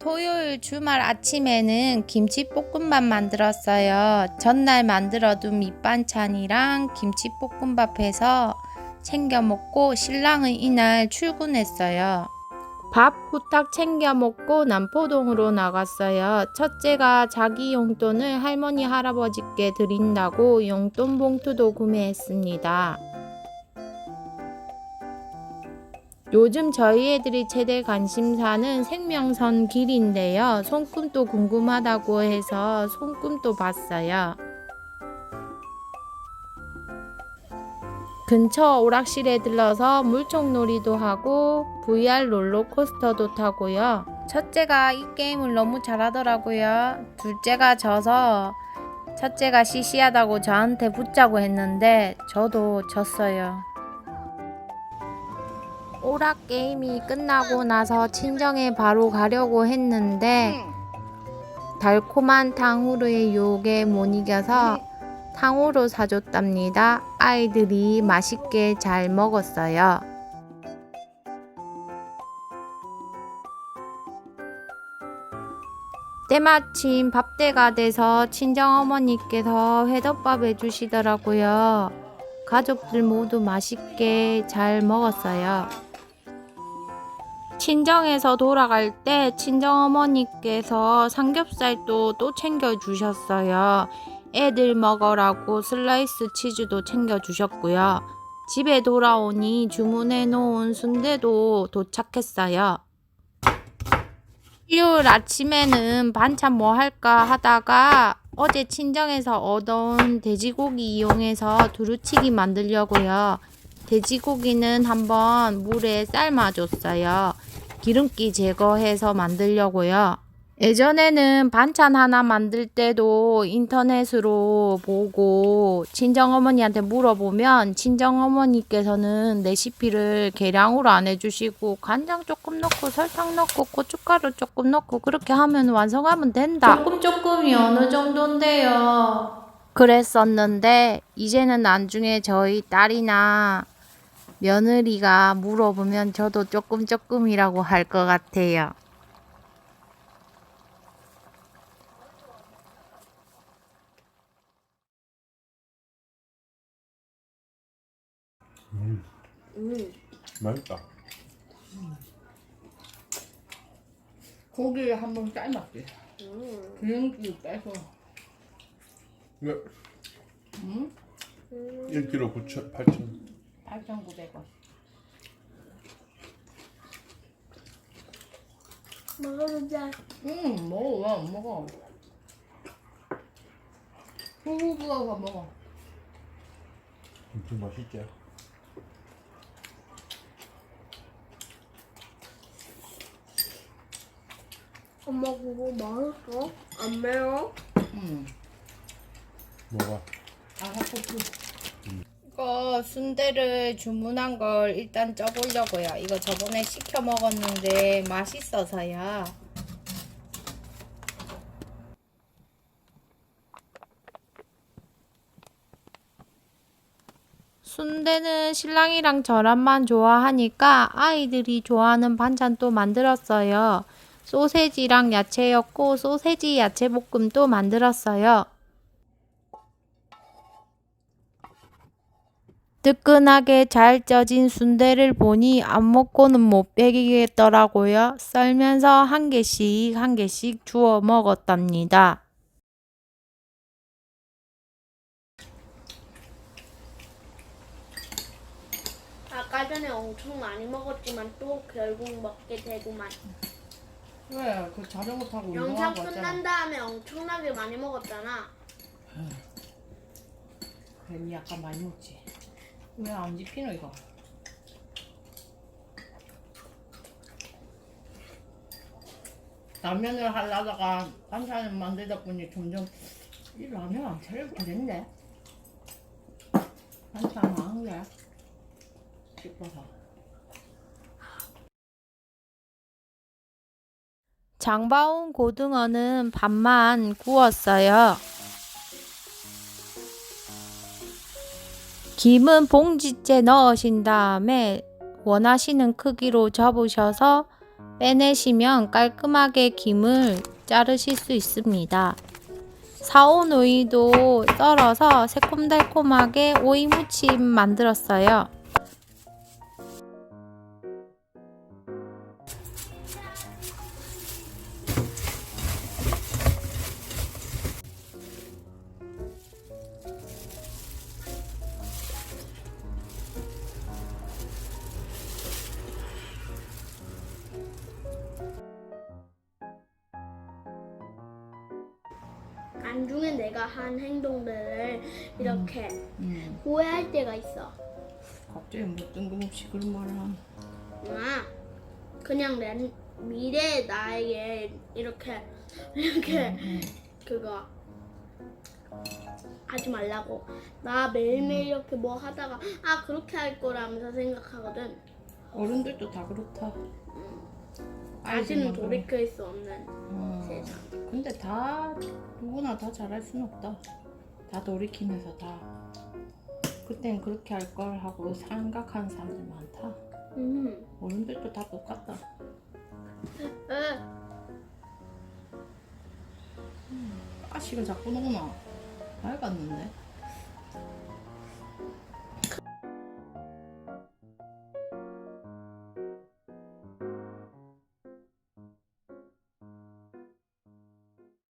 토요일 주말 아침에는 김치볶음밥 만들었어요. 전날 만들어둔 밑반찬이랑 김치볶음밥 해서 챙겨 먹고 신랑은 이날 출근했어요. 밥 후딱 챙겨 먹고 남포동으로 나갔어요. 첫째가 자기 용돈을 할머니 할아버지께 드린다고 용돈 봉투도 구매했습니다. 요즘 저희 애들이 최대 관심사는 생명선 길인데요. 손금도 궁금하다고 해서 손금도 봤어요. 근처 오락실에 들러서 물총놀이도 하고 VR 롤러코스터도 타고요. 첫째가 이 게임을 너무 잘하더라고요. 둘째가 져서 첫째가 시시하다고 저한테 붙자고 했는데 저도 졌어요. 오락 게임이 끝나고 나서 친정에 바로 가려고 했는데 달콤한 탕후루의 유혹에 못 이겨서 탕후루 사줬답니다. 아이들이 맛있게 잘 먹었어요. 때마침 밥때가 돼서 친정어머니께서 회덮밥 해주시더라고요. 가족들 모두 맛있게 잘 먹었어요. 친정에서 돌아갈 때 친정어머니께서 삼겹살도 또 챙겨주셨어요. 애들 먹으라고 슬라이스 치즈도 챙겨주셨고요. 집에 돌아오니 주문해 놓은 순대도 도착했어요. 일요일 아침에는 반찬 뭐 할까 하다가 어제 친정에서 얻어온 돼지고기 이용해서 두루치기 만들려고요. 돼지고기는 한번 물에 삶아줬어요. 기름기 제거해서 만들려고요. 예전에는 반찬 하나 만들 때도 인터넷으로 보고 친정어머니한테 물어보면 친정어머니께서는 레시피를 계량으로 안 해주시고 간장 조금 넣고 설탕 넣고 고춧가루 조금 넣고 그렇게 하면 완성하면 된다. 조금 조금이 어느 정도인데요. 그랬었는데 이제는 나중에 저희 딸이나 며느리가 물어보면 저도 조금 조금이라고 할 것 같아요. 음, 음, 맛있다. 고기를 한번 삶았지. 음, 기름기 빼서. 네, 응? 1kg 9천, 8천. 8,900원. 먹어보자. 응, 먹어, 먹어. 후후 부어서 먹어. 엄청 맛있지? 엄마 그거 맛있어? 안 매워? 응. 뭐가? 아삭코프. 이거 순대를 주문한 걸 일단 쪄보려고요. 이거 저번에 시켜 먹었는데 맛있어서요. 순대는 신랑이랑 저랑만 좋아하니까 아이들이 좋아하는 반찬 또 만들었어요. 소세지랑 야채였고 소세지 야채 볶음도 만들었어요. 뜨끈하게 잘 쪄진 순대를 보니 안 먹고는 못 빼기겠더라고요. 썰면서 한 개씩 한 개씩 주워 먹었답니다. 아까 전에 엄청 많이 먹었지만 또 결국 먹게 되고만. 왜? 그 자전거 타고 영상 운동하고 끝난 왔잖아. 다음에 엄청나게 많이 먹었잖아. 괜히 약간 많이 먹지. 왜 안 집히노 이거? 라면을 하려다가 반찬을 만들다 보니 점점 이 라면 안 차려도 되겠네. 반찬 안 게. 싶어서. 장바온 고등어는 밥만 구웠어요. 김은 봉지째 넣으신 다음에 원하시는 크기로 접으셔서 빼내시면 깔끔하게 김을 자르실 수 있습니다. 사온 오이도 썰어서 새콤달콤하게 오이 무침 만들었어요. 안중에 내가 한 행동들을 이렇게 음. 후회할 때가 있어. 갑자기 뭐 뜬금없이 그런 말을 하는. 아, 그냥 내 미래 나에게 이렇게 이렇게 음. 그거 하지 말라고. 나 매일매일 이렇게 뭐 하다가 아 그렇게 할 거라면서 생각하거든. 어른들도 다 그렇다. 다시는 그래. 돌이킬 수 없는 어. 세상. 근데 다 누구나 다 잘할 순 없다. 다 돌이키면서 다. 그땐 그렇게 할 걸 하고 생각하는 사람들 많다. 음. 어른들도 다 똑같다. 에, 아씨가 자꾸 나오나? 밝았는데.